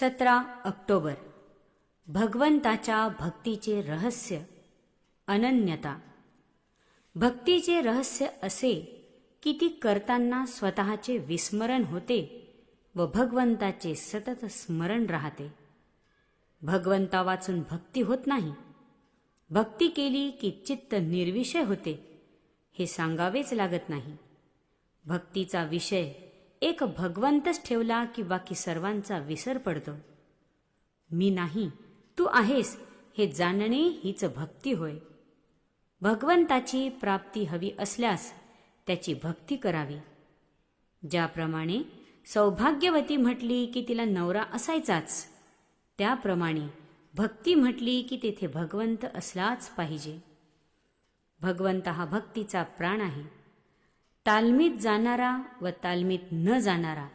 सतरा ऑक्टोबर. भगवंताच्या भक्तीचे रहस्य अनन्यता. भक्तीचे रहस्य असे की ती करताना स्वतःचे विस्मरण होते व भगवंताचे सतत स्मरण राहते. भगवंता वाचून भक्ती होत नाही. भक्ती केली की चित्त निर्विषय होते हे सांगावेच लागत नाही. भक्तीचा विषय एक भगवंतच ठेवला की बाकी सर्वांचा विसर पडतो. मी नाही तू आहेस हे जाणणे हीच भक्ती होय. भगवंताची प्राप्ती हवी असल्यास त्याची भक्ती करावी. ज्याप्रमाणे सौभाग्यवती म्हटली की तिला नवरा असायचाच त्याप्रमाणे भक्ती म्हटली की तेथे भगवंत असलाच पाहिजे. भगवंत हा भक्तीचा प्राण आहे. तालमीत जाणारा व तालमीत न जाणारा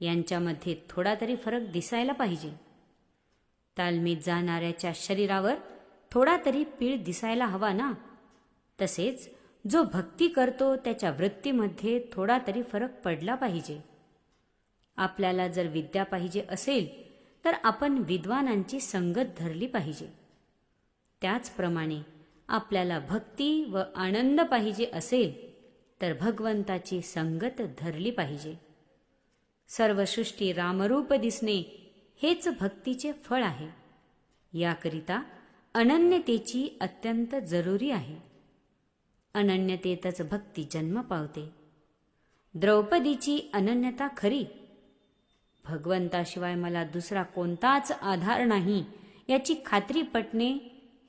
यांच्यामध्ये थोडा तरी फरक दिसायला पाहिजे. तालमीत जाणाऱ्याच्या शरीरावर थोडा तरी पीळ दिसायला हवा ना? तसेच जो भक्ती करतो त्याच्या वृत्तीमध्ये थोडा तरी फरक पडला पाहिजे. आपल्याला जर विद्या पाहिजे असेल तर आपण विद्वानांची संगत धरली पाहिजे. त्याचप्रमाणे आपल्याला भक्ती व आनंद पाहिजे असेल तर भगवंताची संगत धरली पाहिजे. सर्व सृष्टी रामरूप दिसणे हेच भक्तीचे फळ आहे. याकरिता अनन्यतेची अत्यंत जरुरी आहे. अनन्यतेतच भक्ती जन्म पावते. द्रौपदीची अनन्यता खरी. भगवंताशिवाय मला दुसरा कोणताच आधार नाही याची खात्री पटणे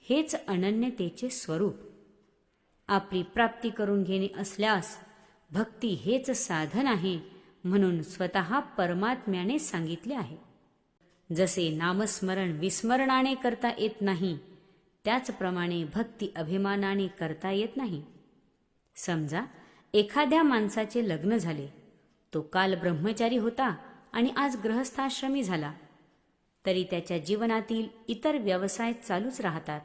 हेच अनन्यतेचे स्वरूप. आपली प्राप्ती करून घेणे असल्यास भक्ती हेच साधन आहे म्हणून स्वतः परमात्म्याने सांगितले आहे. जसे नामस्मरण विस्मरणाने करता येत नाही त्याचप्रमाणे भक्ती अभिमानाने करता येत नाही. समजा एखाद्या माणसाचे लग्न झाले तो काल ब्रह्मचारी होता आणि आज ग्रहस्थाश्रमी झाला तरी त्याच्या जीवनातील इतर व्यवसाय चालूच राहतात.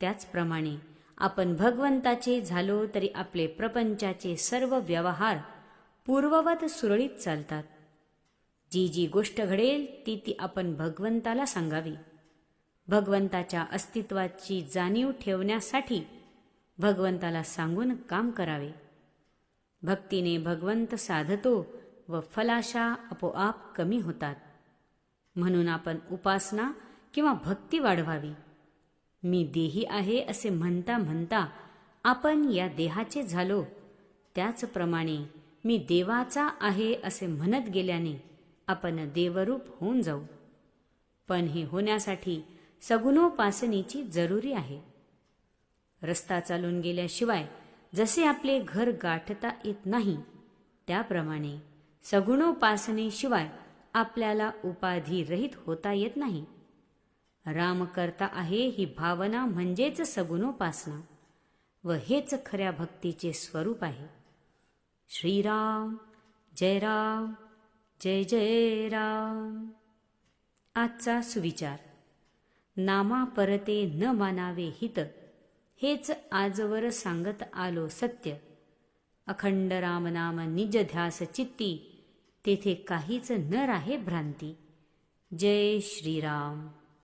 त्याचप्रमाणे आपण भगवंताचे झालो तरी आपले प्रपंचाचे सर्व व्यवहार पूर्ववत सुरळीत चालतात. जी जी गोष्ट घडेल ती ती आपण भगवंताला सांगावी. भगवंताच्या अस्तित्वाची जाणीव ठेवण्यासाठी भगवंताला सांगून काम करावे. भक्तीने भगवंत साधतो व फलाशा आपोआप कमी होतात. म्हणून आपण उपासना किंवा भक्ती वाढवावी. मी देही आहे असे म्हणता म्हणता आपण या देहाचे झालो. त्याचप्रमाणे मी देवाचा आहे असे म्हणत गेल्याने आपण देवरूप होऊन जाऊ. पण हे होण्यासाठी सगुणोपासनेची जरुरी आहे. रस्ता चालून गेल्याशिवाय जसे आपले घर गाठता येत नाही त्याप्रमाणे सगुणोपासनेशिवाय आपल्याला उपाधी रहित होता येत नाही. राम करता आहे ही भावना म्हणजेच सगुणोपासना. व हेच खऱ्या भक्तीचे स्वरूप आहे. श्रीराम जय राम जय जय राम. आजचा सुविचार. नामा परते न मानावे हित हेच आजवर सांगत आलो सत्य. अखंड रामनाम निज ध्यास चित्ती तेथे काहीच न राहे भ्रांती. जय श्रीराम.